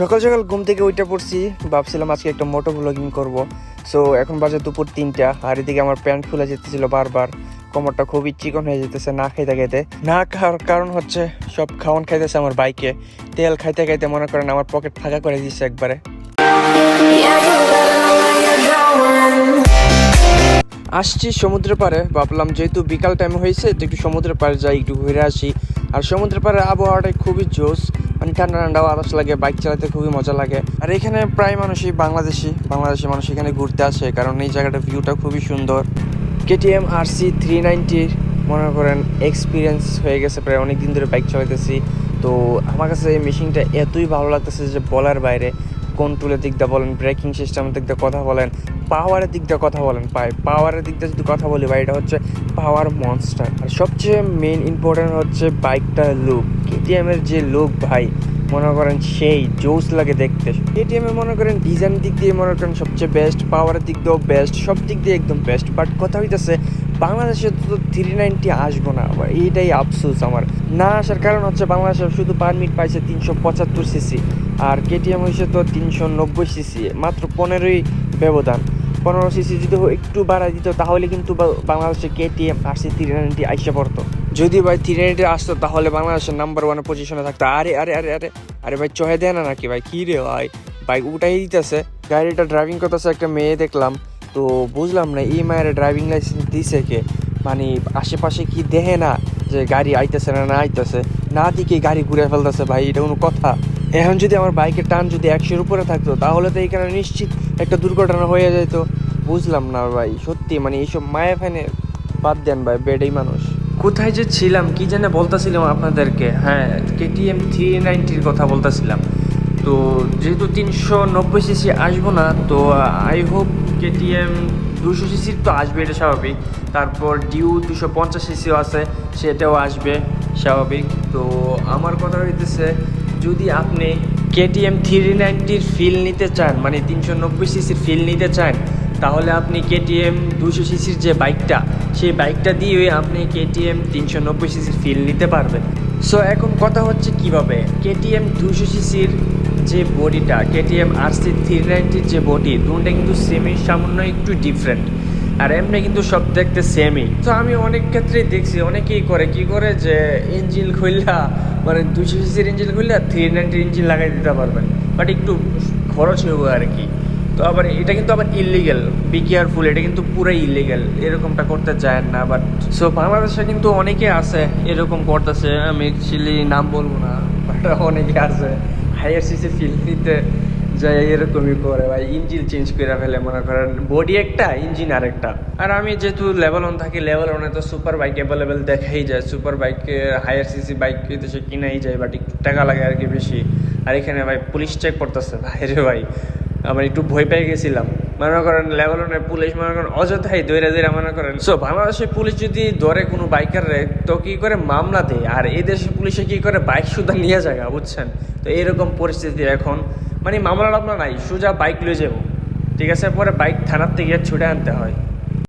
সকাল সকাল ঘুম থেকে ওইটা পড়ছি। ভাবছিলাম আজকে একটা মোটো ব্লগিং করব। সো এখন বাজে দুপুর তিনটা। আর এদিকে আমার প্যান্ট খুলে যেতেছিল বারবার। কোমরটা খুবই চিকন হয়ে যেতেছে না খাইতে খাইতে। না খাওয়ার কারণ হচ্ছে সব খাওয়ান খাইতেছে আমার বাইকে। তেল খাইতে খাইতে মনে করেন আমার পকেট ফাঁকা করে দিচ্ছে একবারে। আসছি সমুদ্রের পাড়ে। ভাবলাম যেহেতু বিকাল টাইম হয়েছে, তো একটু সমুদ্রের পাড়ে যাই, একটু ঘুরে আসি। আর সমুদ্রের পাড়ে আবহাওয়াটা খুবই জোস মানে ঠান্ডা ঠান্ডা বাতাস লাগে বাইক চালাতে খুবই মজা লাগে। আর এখানে প্রায় মানুষই বাংলাদেশি বাংলাদেশি মানুষ এখানে ঘুরতে আসে, কারণ এই জায়গাটার ভিউটা খুবই সুন্দর। কেটিএম আর সি থ্রি নাইনটির মনে করেন এক্সপিরিয়েন্স হয়ে গেছে, প্রায় অনেক দিন ধরে বাইক চালাইতেছি। তো আমার কাছে এই মেশিনটা এতই ভালো লাগতেছে যে বলার বাইরে কন্ট্রোলের দিক দিয়ে বলেন ব্রেকিং সিস্টেমের দিক দিয়ে কথা বলেন পাওয়ারের দিক দিয়ে কথা বলেন পাই পাওয়ারের দিক দিয়ে যদি কথা বলি ভাই, এটা হচ্ছে পাওয়ার মনস্টার আর সবচেয়ে মেন ইম্পর্টেন্ট হচ্ছে বাইকটার লুক কেটিএম এর যে লোক ভাই, মনে করেন সেই জোস লাগে দেখতে। কেটিএম মনে করেন ডিজাইন দিক দিয়ে মনে করেন সবচেয়ে বেস্ট পাওয়ারের দিক দিয়েও বেস্ট সব দিক দিয়ে একদম বেস্ট বাট কথা হইতেছে বাংলাদেশে তো থ্রি নাইনটি আসব না, আবার এইটাই আফসোস আমার। না আসার কারণ হচ্ছে বাংলাদেশে শুধু পারমিট পাইছে তিনশো পঁচাত্তর সিসি আর কেটিএম হয়েছে তো তিনশো নব্বই সিসি মাত্র পনেরোই ব্যবধান। পনেরো সিসি যদি একটু বাড়াই দিত, তাহলে কিন্তু বা- বাংলাদেশে K T M R C three ninety আইসে পড়তো। যদি ভাই থ্রি নাইনটি আসতো, তাহলে বাংলাদেশের নাম্বার ওয়ান পজিশনে থাকতো। আরে আরে আরে আরে আরে ভাই চহে দেয় না নাকি ভাই? কী রে ভাই? বাইক উঠাই দিতেছে। গাড়িটা ড্রাইভিং করতেছে একটা মেয়ে দেখলাম। তো বুঝলাম না, এই মায়ের ড্রাইভিং লাইসেন্স দিছে কে? মানে আশেপাশে কি দেখে না যে গাড়ি আইতেছে না না আইতেছে? না দিকে গাড়ি ঘুরে ফেলতেছে ভাই, এটা কোনো কথা। এখন যদি আমার বাইকের টান যদি একশোর উপরে থাকতো, তাহলে তো এইখানে নিশ্চিত একটা দুর্ঘটনা হয়ে যেত বুঝলাম না ভাই, সত্যি মানে এইসব মায়া ফ্যানে বাদ দেন ভাই, বেডেই মানুষ। কোথায় যে ছিলাম, কি জানে বলতেছিলাম আপনাদেরকে। হ্যাঁ কেটিএম থ্রি নাইনটির কথা বলতেছিলাম। তো যেহেতু তিনশো নব্বই সিসি আসব না, তো আই হোপ কেটিএম দুশো সিসির তো আসবে, এটা স্বাভাবিক। তারপর ডিউ দুশো পঞ্চাশ সিসিও আছে, সেটাও আসবে, স্বাভাবিক। তো আমার কথা হইতেছে যদি আপনি কেটিএম থ্রি নাইনটির ফিল নিতে চান মানে তিনশো নব্বই সিসির ফিল নিতে চান, তাহলে আপনি কেটিএম দুশো সিসির যে বাইকটা, সেই বাইকটা দিয়ে আপনি কেটিএম তিনশো নব্বই সিসির ফিল নিতে পারবেন। সো এখন কথা হচ্ছে কীভাবে? কেটিএম দুশো সিসির যে বডিটা কেটিএম আর সি থ্রি নাইনটির যে বডি দুটা কিন্তু সেমি সামান্য একটু ডিফারেন্ট আর এমনি কিন্তু সব দেখতে সেমই তো আমি অনেক ক্ষেত্রেই দেখছি, অনেকেই করে, কি করে যে ইঞ্জিন খুললা মানে দুশো সিসির ইঞ্জিন খুললে থ্রি নাইনটির ইঞ্জিন লাগাই দিতে পারবেন। বাট একটু খরচ হবে আর কি। তো আবার এটা কিন্তু আবার ইলিগেল বি কেয়ারফুল এটা কিন্তু পুরাই ইলিগেল এরকমটা করতে চায় না। বাট সো বাংলাদেশে কিন্তু অনেকে আছে, এরকম করতেছে। আমি অ্যাকচুয়ালি নাম বলব না বাট অনেকে আছে। হায়ার সিসি ফিল নিতে যাই এরকমই করে ভাই ইঞ্জিন চেঞ্জ করে ফেলে মনে করেন। বডি একটা ইঞ্জিন আরেকটা। আর আমি যেহেতু লেভেল অন থাকি লেভেল অনে তো সুপার বাইক অ্যাভেলেবেল দেখাই যায়। সুপার বাইকে হায়ার সিসি বাইক দেশে কিনাই যায় বাট একটু টাকা লাগে আর কি বেশি। আর এখানে ভাই পুলিশ চেক করতেছে। ভাইরে ভাই আমার একটু ভয় পেয়ে গেছিলাম। মনে করেন লেভেল ওয়ানের পুলিশ মনে করেন অযথাই দৈরা দৈরা মনে করেন। সো বাংলাদেশের পুলিশ যদি ধরে কোনো বাইকার রে, তো কি করে মামলা দেয়? আর এই দেশের পুলিশে কি করে বাইক সুদা নিয়ে যায়, বুঝছেন? তো এইরকম পরিস্থিতি এখন। মানে মামলা টামলা নাই, সোজা বাইক লয়ে যাব। ঠিক আছে, পরে বাইক থানার থেকে ছুটে আনতে হয়।